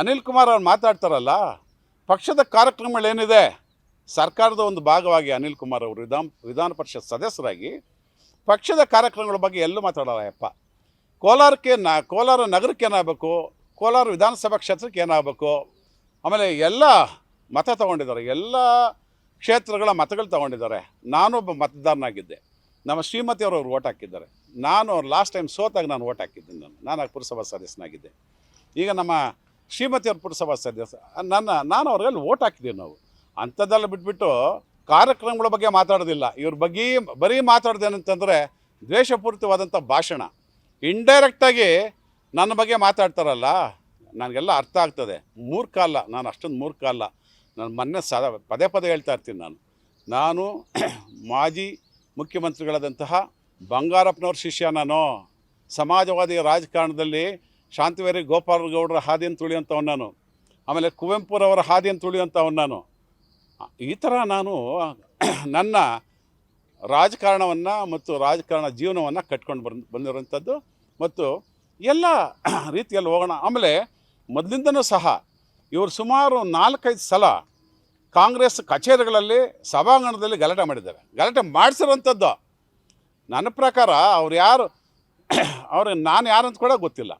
ಅನಿಲ್ ಕುಮಾರ್ ಅವ್ರು ಮಾತಾಡ್ತಾರಲ್ಲ, ಪಕ್ಷದ ಕಾರ್ಯಕ್ರಮಗಳೇನಿದೆ ಸರ್ಕಾರದ ಒಂದು ಭಾಗವಾಗಿ ಅನಿಲ್ ಕುಮಾರ್ ಅವರು ವಿಧಾನ ವಿಧಾನ ಪರಿಷತ್ ಸದಸ್ಯರಾಗಿ ಪಕ್ಷದ ಕಾರ್ಯಕ್ರಮಗಳ ಬಗ್ಗೆ ಎಲ್ಲೂ ಮಾತಾಡಲ್ಲ ಯಪ್ಪ ಕೋಲಾರಕ್ಕೆ ನ, ಕೋಲಾರ ನಗರಕ್ಕೆ ಏನಾಗಬೇಕು? ಕೋಲಾರ ವಿಧಾನಸಭಾ ಕ್ಷೇತ್ರಕ್ಕೆ ಏನಾಗಬೇಕು? ಆಮೇಲೆ ಎಲ್ಲ ಮತ ತಗೊಂಡಿದ್ದಾರೆ, ಎಲ್ಲ ಕ್ಷೇತ್ರಗಳ ಮತಗಳು ತಗೊಂಡಿದ್ದಾರೆ. ನಾನೊಬ್ಬ ಮತದಾರನಾಗಿದ್ದೆ. ನಮ್ಮ ಶ್ರೀಮತಿಯವರು ಅವ್ರು ಓಟ್ ಹಾಕಿದ್ದಾರೆ. ನಾನು ಅವ್ರು ಲಾಸ್ಟ್ ಟೈಮ್ ಸೋತಾಗ ನಾನು ಓಟ್ ಹಾಕಿದ್ದೀನಿ ನಾನು. ನಾನು ಪುರಸಭಾ ಸದಸ್ಯನಾಗಿದ್ದೆ. ಈಗ ನಮ್ಮ ಶ್ರೀಮತಿಯವ್ರ ಪುರಸಭಾ ಸದಸ್ಯ, ನನ್ನ, ನಾನು ಅವ್ರಲ್ಲಿ ಓಟ್ ಹಾಕಿದ್ದೀವಿ ನಾವು. ಅಂಥದ್ದೆಲ್ಲ ಬಿಟ್ಬಿಟ್ಟು ಕಾರ್ಯಕ್ರಮಗಳ ಬಗ್ಗೆ ಮಾತಾಡೋದಿಲ್ಲ. ಇವ್ರ ಬಗ್ಗೆ ಬರೀ ಮಾತಾಡ್ದೇನಂತಂದರೆ ದ್ವೇಷಪೂರಿತವಾದಂಥ ಭಾಷಣ. ಇಂಡೈರೆಕ್ಟಾಗಿ ನನ್ನ ಬಗ್ಗೆ ಮಾತಾಡ್ತಾರಲ್ಲ, ನನಗೆಲ್ಲ ಅರ್ಥ ಆಗ್ತದೆ. ಮೂರ್ಖ ಅಲ್ಲ ನಾನು ಅಷ್ಟೊಂದು ಮೂರ್ಖ ಅಲ್ಲ ನಾನು ಮೊನ್ನೆ ಸದ, ಪದೇ ಪದೇ ಹೇಳ್ತಾ ಇರ್ತೀನಿ ನಾನು. ನಾನು ಮಾಜಿ ಮುಖ್ಯಮಂತ್ರಿಗಳಾದಂತಹ ಬಂಗಾರಪ್ಪನವ್ರ ಶಿಷ್ಯ ನಾನು. ಸಮಾಜವಾದಿ ರಾಜಕಾರಣದಲ್ಲಿ ಶಾಂತಿವೇರಿ ಗೋಪಾಲಗೌಡರ ಹಾದಿಯನ್ನು ತುಳಿಯುವಂಥವ್ನು ನಾನು. ಆಮೇಲೆ ಕುವೆಂಪುರವರ ಹಾದಿಯನ್ನು ತುಳಿಯುವಂಥವ್ನು ನಾನು. ಈ ಥರ ನಾನು ನನ್ನ ರಾಜಕಾರಣವನ್ನು ಮತ್ತು ರಾಜಕಾರಣ ಜೀವನವನ್ನು ಕಟ್ಕೊಂಡು ಬಂದು, ಬಂದಿರುವಂಥದ್ದು ಮತ್ತು ಎಲ್ಲ ರೀತಿಯಲ್ಲಿ ಹೋಗೋಣ. ಆಮೇಲೆ ಮೊದಲಿಂದನೂ ಸಹ ಇವರು ಸುಮಾರು ನಾಲ್ಕೈದು ಸಲ ಕಾಂಗ್ರೆಸ್ ಕಚೇರಿಗಳಲ್ಲಿ ಸಭಾಂಗಣದಲ್ಲಿ ಗಲಾಟೆ ಮಾಡಿದ್ದಾರೆ. ಗಲಾಟೆ ಮಾಡಿಸಿರೋಂಥದ್ದು ನನ್ನ ಪ್ರಕಾರ ಅವ್ರು ಯಾರು ಅವ್ರಿಗೆ ನಾನು ಯಾರು ಅಂತ ಕೂಡ ಗೊತ್ತಿಲ್ಲ.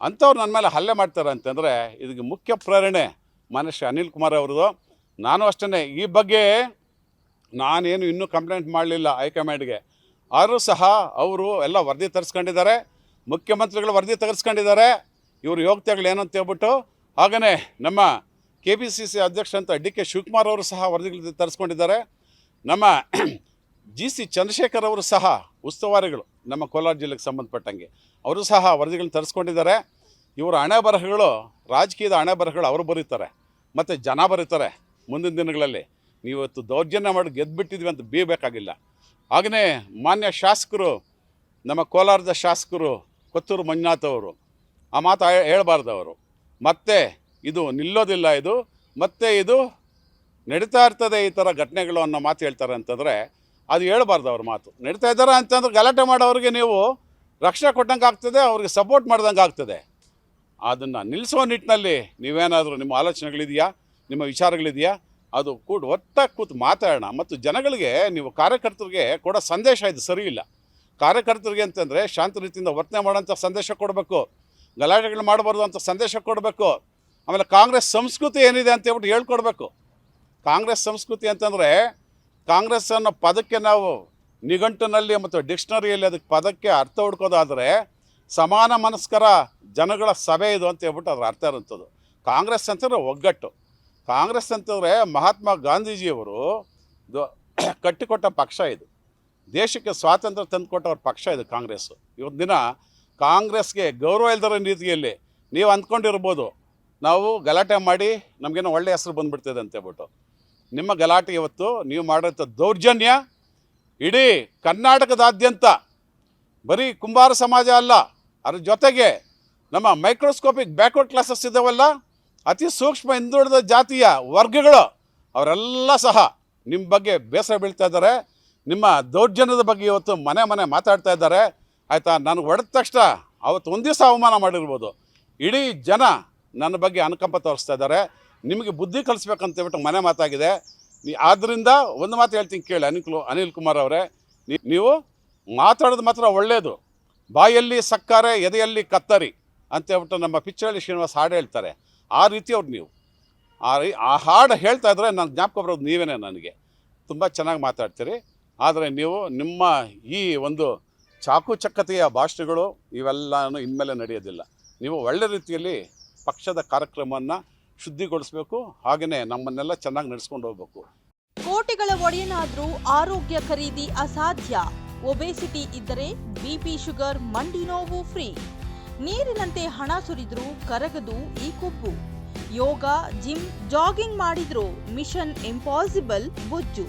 ಅಂಥವ್ರು ನನ್ನ ಮೇಲೆ ಹಲ್ಲೆ ಮಾಡ್ತಾರೆ ಅಂತಂದರೆ ಇದಕ್ಕೆ ಮುಖ್ಯ ಪ್ರೇರಣೆ ಮನುಷ್ಯ ಅನಿಲ್ ಕುಮಾರ್ ಅವ್ರದ್ದು. ನಾನು ಅಷ್ಟೇ ಈ ಬಗ್ಗೆ ನಾನೇನು ಇನ್ನೂ ಕಂಪ್ಲೇಂಟ್ ಮಾಡಲಿಲ್ಲ ಹೈಕಮಾಂಡ್ಗೆ. ಆದರೂ ಸಹ ಅವರು ಎಲ್ಲ ವರದಿ ತರಿಸ್ಕೊಂಡಿದ್ದಾರೆ, ಮುಖ್ಯಮಂತ್ರಿಗಳು ವರದಿ ತರಿಸ್ಕೊಂಡಿದ್ದಾರೆ, ಇವರು ಯೋಗ್ಯತೆಗಳು ಏನು ಅಂತ ಹೇಳ್ಬಿಟ್ಟು. ಹಾಗೆಯೇ ನಮ್ಮ ಕೆ ಪಿ ಸಿ ಸಿ ಅಧ್ಯಕ್ಷ ಅಂತ ಡಿ ಕೆ ಶಿವಕುಮಾರ್ ಅವರು ಸಹ ವರದಿಗಳು ತರಿಸ್ಕೊಂಡಿದ್ದಾರೆ. ನಮ್ಮ ಜಿ ಸಿ ಚಂದ್ರಶೇಖರ್ ಅವರು ಸಹ ಉಸ್ತುವಾರಿಗಳು, ನಮ್ಮ ಕೋಲಾರ ಜಿಲ್ಲೆಗೆ ಸಂಬಂಧಪಟ್ಟಂಗೆ. ಅವರು ಸಹ ವರದಿಗಳನ್ನ ತರಿಸ್ಕೊಂಡಿದ್ದಾರೆ. ಇವರ ಹಣೆ ಬರಹಗಳು, ರಾಜಕೀಯದ ಹಣೆ ಬರಹಗಳು ಅವರು ಬರೀತಾರೆ. ಮತ್ತು ಜನ ಬರೀತಾರೆ ಮುಂದಿನ ದಿನಗಳಲ್ಲಿ. ನೀವತ್ತು ದೌರ್ಜನ್ಯ ಮಾಡಿ ಗೆದ್ದುಬಿಟ್ಟಿದ್ವಿ ಅಂತ ಬೀಬೇಕಾಗಿಲ್ಲ ಹಾಗೆಯೇ ಮಾನ್ಯ ಶಾಸಕರು, ನಮ್ಮ ಕೋಲಾರದ ಶಾಸಕರು ಕೊತ್ತೂರು ಮಂಜುನಾಥ್ ಅವರು, ಆ ಮಾತು ಹೇಳಬಾರ್ದು ಅವರು ಮತ್ತೆ ಇದು ನಿಲ್ಲೋದಿಲ್ಲ ಇದು. ಮತ್ತೆ ಇದು ನಡೀತಾ ಇರ್ತದೆ ಈ ಥರ ಘಟನೆಗಳು ಅನ್ನೋ ಮಾತು ಹೇಳ್ತಾರೆ ಅಂತಂದರೆ ಅದು ಹೇಳ್ಬಾರ್ದು ಅವ್ರ ಮಾತು. ನಡೀತಾ ಇದ್ದಾರೆ ಅಂತಂದ್ರೆ ಗಲಾಟೆ ಮಾಡೋರಿಗೆ ನೀವು ರಕ್ಷಣೆ ಕೊಟ್ಟಂಗೆ ಆಗ್ತದೆ, ಅವ್ರಿಗೆ ಸಪೋರ್ಟ್ ಮಾಡ್ದಂಗೆ ಆಗ್ತದೆ. ಅದನ್ನು ನಿಲ್ಲಿಸುವ ನಿಟ್ಟಿನಲ್ಲಿ ನೀವೇನಾದರೂ ನಿಮ್ಮ ಆಲೋಚನೆಗಳಿದೆಯಾ? ನಿಮ್ಮ ವಿಚಾರಗಳಿದೆಯಾ? ಅದು ಕೂಡ ಒಟ್ಟಾಗಿ ಕೂತು ಮಾತಾಡೋಣ. ಮತ್ತು ಜನಗಳಿಗೆ, ನೀವು ಕಾರ್ಯಕರ್ತರಿಗೆ ಕೊಡೋ ಸಂದೇಶ ಇದು ಸರಿ ಇಲ್ಲ. ಕಾರ್ಯಕರ್ತರಿಗೆ ಅಂತಂದರೆ ಶಾಂತ ರೀತಿಯಿಂದ ವರ್ತನೆ ಮಾಡೋಂಥ ಸಂದೇಶ ಕೊಡಬೇಕು. ಗಲಾಟೆಗಳು ಮಾಡಬಾರ್ದು ಅಂತ ಸಂದೇಶ ಕೊಡಬೇಕು. ಆಮೇಲೆ ಕಾಂಗ್ರೆಸ್ ಸಂಸ್ಕೃತಿ ಏನಿದೆ ಅಂತ ಹೇಳ್ಬಿಟ್ಟು ಹೇಳ್ಕೊಡ್ಬೇಕು. ಕಾಂಗ್ರೆಸ್ ಸಂಸ್ಕೃತಿ ಅಂತಂದರೆ ಕಾಂಗ್ರೆಸ್ ಅನ್ನೋ ಪದಕ್ಕೆ ನಾವು ನಿಘಂಟಿನಲ್ಲಿ ಮತ್ತು ಡಿಕ್ಷನರಿಯಲ್ಲಿ ಅದಕ್ಕೆ ಪದಕ್ಕೆ ಅರ್ಥ ಹುಡ್ಕೋದಾದರೆ ಸಮಾನ ಮನಸ್ಕರ ಜನಗಳ ಸಭೆ ಇದು ಅಂತ ಹೇಳ್ಬಿಟ್ಟು ಅದರ ಅರ್ಥ ಇರುವಂಥದ್ದು. ಕಾಂಗ್ರೆಸ್ ಅಂತಂದರೆ ಒಗ್ಗಟ್ಟು. ಕಾಂಗ್ರೆಸ್ ಅಂತಂದರೆ ಮಹಾತ್ಮ ಗಾಂಧೀಜಿಯವರು ಕಟ್ಟಿಕೊಟ್ಟ ಪಕ್ಷ ಇದು. ದೇಶಕ್ಕೆ ಸ್ವಾತಂತ್ರ್ಯ ತಂದುಕೊಟ್ಟವ್ರ ಪಕ್ಷ ಇದು ಕಾಂಗ್ರೆಸ್ಸು ಇವತ್ತು ದಿನ ಕಾಂಗ್ರೆಸ್ಗೆ ಗೌರವ ಇಲ್ದರ ರೀತಿಯಲ್ಲಿ ನೀವು ಅಂದ್ಕೊಂಡಿರ್ಬೋದು. ನಾವು ಗಲಾಟೆ ಮಾಡಿ ನಮಗೇನೋ ಒಳ್ಳೆಯ ಹೆಸರು ಬಂದುಬಿಡ್ತದೆ ಅಂತ ಹೇಳ್ಬಿಟ್ಟು. ನಿಮ್ಮ ಗಲಾಟೆ ಇವತ್ತು ನೀವು ಮಾಡಿದಂಥ ದೌರ್ಜನ್ಯ ಇಡೀ ಕರ್ನಾಟಕದಾದ್ಯಂತ ಬರೀ ಕುಂಬಾರ ಸಮಾಜ ಅಲ್ಲ, ಅದ್ರ ಜೊತೆಗೆ ನಮ್ಮ ಮೈಕ್ರೋಸ್ಕೋಪಿಕ್ ಬ್ಯಾಕ್ವರ್ಡ್ ಕ್ಲಾಸಸ್ ಇದ್ದಾವಲ್ಲ ಅತಿ ಸೂಕ್ಷ್ಮ ಹಿಂದುಳಿದ ಜಾತಿಯ ವರ್ಗಗಳು, ಅವರೆಲ್ಲ ಸಹ ನಿಮ್ಮ ಬಗ್ಗೆ ಬೇಸರ ಬೀಳ್ತಾ ಇದ್ದಾರೆ. ನಿಮ್ಮ ದೌರ್ಜನ್ಯದ ಬಗ್ಗೆ ಇವತ್ತು ಮನೆ ಮನೆ ಮಾತಾಡ್ತಾ ಇದ್ದಾರೆ. ಆಯಿತಾ ನನಗೆ ಹೊಡೆದ ತಕ್ಷಣ ಅವತ್ತು ಒಂದು ದಿವಸ ಅವಮಾನ ಮಾಡಿರ್ಬೋದು. ಇಡೀ ಜನ ನನ್ನ ಬಗ್ಗೆ ಅನುಕಂಪ ತೋರಿಸ್ತಾ ಇದ್ದಾರೆ. ನಿಮಗೆ ಬುದ್ಧಿ ಕಲಿಸ್ಬೇಕಂತ ಹೇಳ್ಬಿಟ್ಟು ಮನೆ ಮಾತಾಗಿದೆ. ಆದ್ದರಿಂದ ಒಂದು ಮಾತು ಹೇಳ್ತೀನಿ ಕೇಳಿ ಅನಿಲ್ ಅನಿಲ್ ಕುಮಾರ್ ಅವರೇ. ನೀವು ಮಾತಾಡೋದು ಮಾತ್ರ ಒಳ್ಳೆಯದು ಬಾಯಲ್ಲಿ ಸಕ್ಕರೆ, ಎದೆಯಲ್ಲಿ ಕತ್ತರಿ ಅಂತ ಹೇಳ್ಬಿಟ್ಟು ನಮ್ಮ ಪಿಚ್ಚಳ್ಳಿ ಶ್ರೀನಿವಾಸ್ ಹಾಡು ಹೇಳ್ತಾರೆ. ಆ ರೀತಿ ಅವ್ರು ನೀವು. ಆ ರೀ- ಆ ಹಾಡು ಹೇಳ್ತಾ ಇದ್ರೆ ನಾನು ಜ್ಞಾಪಕ ಬರೋದು ನೀವೇನೇ ನನಗೆ. ತುಂಬ ಚೆನ್ನಾಗಿ ಮಾತಾಡ್ತೀರಿ. ಆದರೆ ನೀವು ನಿಮ್ಮ ಈ ಒಂದು ಚಾಕುಚಕ್ಯತೆಯ ಭಾಷಣಗಳು ಇವೆಲ್ಲನೂ ಇನ್ಮೇಲೆ ನಡೆಯೋದಿಲ್ಲ. ನೀವು ಒಳ್ಳೆ ರೀತಿಯಲ್ಲಿ ಪಕ್ಷದ ಕಾರ್ಯಕ್ರಮವನ್ನು ಶುದ್ಧಿಗೊಳಿಸಬೇಕು ಹಾಗೆಯೇ ನಮ್ಮನ್ನೆಲ್ಲ ಚೆನ್ನಾಗಿ ನಡೆಸ್ಕೊಂಡು ಹೋಗ್ಬೇಕು. ಕೋಟಿಗಳ ಒಡೆಯನಾದ್ರೂ ಆರೋಗ್ಯ ಖರೀದಿ ಅಸಾಧ್ಯ. ಒಬೆಸಿಟಿ ಇದ್ದರೆ ಬಿಪಿ ಶುಗರ್ ಮಂಡಿ ನೋವು ಫ್ರೀ. ನೀರಿನಂತೆ ಹಣ ಸುರಿದ್ರೂ ಕರಗದು ಈ ಕೊಬ್ಬು. ಯೋಗ, ಜಿಮ್, ಜಾಗಿಂಗ್ ಮಾಡಿದ್ರು ಮಿಷನ್ ಇಂಪಾಸಿಬಲ್ ಬೊಜ್ಜು.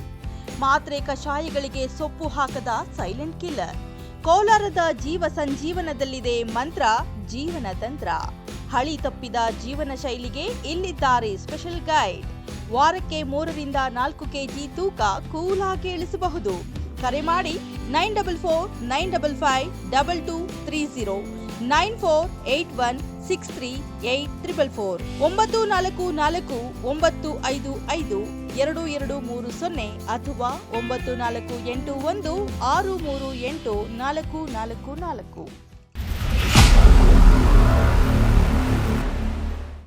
ಮಾತ್ರೆ ಕಷಾಯಗಳಿಗೆ ಸೊಪ್ಪು ಹಾಕದ ಸೈಲೆಂಟ್ ಕಿಲ್ಲರ್. ಕೋಲಾರದ ಜೀವ ಸಂಜೀವನದಲ್ಲಿದೆ ಮಂತ್ರ, ಜೀವನ ತಂತ್ರ. ಹಳಿ ತಪ್ಪಿದ ಜೀವನ ಶೈಲಿಗೆ ಇಲ್ಲಿದ್ದಾರೆ ಸ್ಪೆಷಲ್ ಗೈಡ್. ವಾರಕ್ಕೆ ಮೂರರಿಂದ ನಾಲ್ಕು ಕೆಜಿ ತೂಕ ಕೂಲಾಗಿ ಇಳಿಸಬಹುದು. ಕರೆ ಮಾಡಿ nine double four, nine double five, double two, three zero nine four, eight one, six three, eight triple four, ಒಂಬತ್ತು ನಾಲ್ಕು ನಾಲ್ಕು, ಒಂಬತ್ತು ಐದು ಐದು, ಎರಡು ಎರಡು ಮೂರು ಸೊನ್ನೆ ಅಥವಾ ಒಂಬತ್ತು ನಾಲ್ಕು ಎಂಟು ಒಂದು, ಆರು ಮೂರು ಎಂಟು ನಾಲ್ಕು ನಾಲ್ಕು ನಾಲ್ಕು.